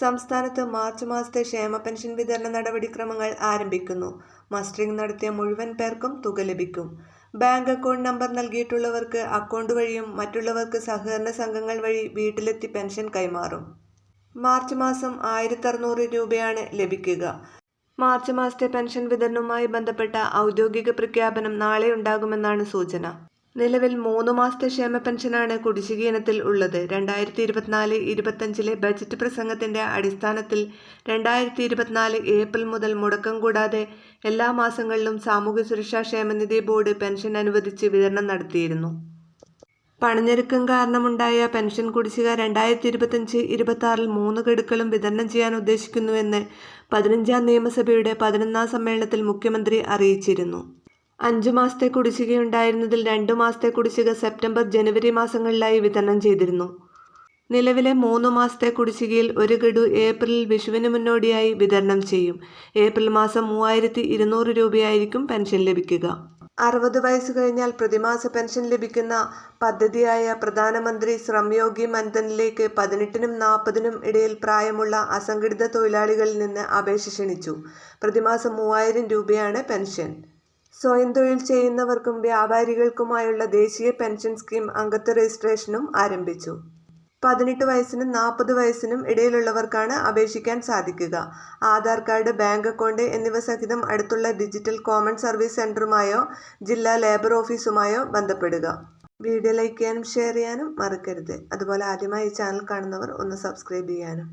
സംസ്ഥാനത്ത് മാർച്ച് മാസത്തെ ക്ഷേമ പെൻഷൻ വിതരണ നടപടിക്രമങ്ങൾ ആരംഭിക്കുന്നു. മസ്റ്ററിംഗ് നടത്തിയ മുഴുവൻ പേർക്കും തുക ലഭിക്കും. ബാങ്ക് അക്കൗണ്ട് നമ്പർ നൽകിയിട്ടുള്ളവർക്ക് അക്കൗണ്ട് വഴിയും മറ്റുള്ളവർക്ക് സഹകരണ സംഘങ്ങൾ വഴി വീട്ടിലെത്തി പെൻഷൻ കൈമാറും. മാർച്ച് മാസം ആയിരത്തി രൂപയാണ് ലഭിക്കുക. മാർച്ച് മാസത്തെ പെൻഷൻ വിതരണവുമായി ബന്ധപ്പെട്ട ഔദ്യോഗിക പ്രഖ്യാപനം നാളെ ഉണ്ടാകുമെന്നാണ് സൂചന. നിലവിൽ മൂന്ന് മാസത്തെ ക്ഷേമ പെൻഷനാണ് കുടിശ്ശിക ഇനത്തിൽ ഉള്ളത്. രണ്ടായിരത്തി ഇരുപത്തിനാല് ഇരുപത്തഞ്ചിലെ ബജറ്റ് പ്രസംഗത്തിന്റെ അടിസ്ഥാനത്തിൽ രണ്ടായിരത്തി ഇരുപത്തിനാല് ഏപ്രിൽ മുതൽ മുടക്കം കൂടാതെ എല്ലാ മാസങ്ങളിലും സാമൂഹ്യ സുരക്ഷാ ക്ഷേമനിധി ബോർഡ് പെൻഷൻ അനുവദിച്ച് വിതരണം നടത്തിയിരുന്നു. പണഞ്ഞെരുക്കം കാരണമുണ്ടായ പെൻഷൻ കുടിശ്ശിക രണ്ടായിരത്തി ഇരുപത്തഞ്ച് ഇരുപത്തി മൂന്ന് ഗഡുക്കളും വിതരണം ചെയ്യാൻ ഉദ്ദേശിക്കുന്നുവെന്ന് പതിനഞ്ചാം നിയമസഭയുടെ പതിനൊന്നാം സമ്മേളനത്തിൽ മുഖ്യമന്ത്രി അറിയിച്ചിരുന്നു. അഞ്ചു മാസത്തെ കുടിശ്ശികയുണ്ടായിരുന്നതിൽ രണ്ടു മാസത്തെ കുടിശ്ശിക സെപ്റ്റംബർ ജനുവരി മാസങ്ങളിലായി വിതരണം ചെയ്തിരുന്നു. നിലവിലെ മൂന്ന് മാസത്തെ കുടിശ്ശികയിൽ ഒരു ഗഡു ഏപ്രിലിൽ വിഷുവിന് മുന്നോടിയായി വിതരണം ചെയ്യും. ഏപ്രിൽ മാസം മൂവായിരത്തി ഇരുന്നൂറ് രൂപയായിരിക്കും പെൻഷൻ ലഭിക്കുക. അറുപത് വയസ്സ് കഴിഞ്ഞാൽ പ്രതിമാസ പെൻഷൻ ലഭിക്കുന്ന പദ്ധതിയായ പ്രധാനമന്ത്രി ശ്രംയോഗി മൻധനിലേക്ക് പതിനെട്ടിനും നാൽപ്പതിനും ഇടയിൽ പ്രായമുള്ള അസംഘടിത തൊഴിലാളികളിൽ നിന്ന് അപേക്ഷ ക്ഷണിച്ചു. പ്രതിമാസം മൂവായിരം രൂപയാണ് പെൻഷൻ. സ്വയം തൊഴിൽ ചെയ്യുന്നവർക്കും വ്യാപാരികൾക്കുമായുള്ള ദേശീയ പെൻഷൻ സ്കീം അംഗത്വ രജിസ്ട്രേഷനും ആരംഭിച്ചു. പതിനെട്ട് വയസ്സിനും നാൽപ്പത് വയസ്സിനും ഇടയിലുള്ളവർക്കാണ് അപേക്ഷിക്കാൻ സാധിക്കുക. ആധാർ കാർഡ് ബാങ്ക് അക്കൗണ്ട് എന്നിവ സഹിതം അടുത്തുള്ള ഡിജിറ്റൽ കോമൺ സർവീസ് സെന്ററുമായോ ജില്ലാ ലേബർ ഓഫീസുമായോ ബന്ധപ്പെടുക. വീഡിയോ ലൈക്ക് ചെയ്യാനും ഷെയർ ചെയ്യാനും മറക്കരുത്. അതുപോലെ ആദ്യമായി ഈ ചാനൽ കാണുന്നവർ ഒന്ന് സബ്സ്ക്രൈബ് ചെയ്യാനും.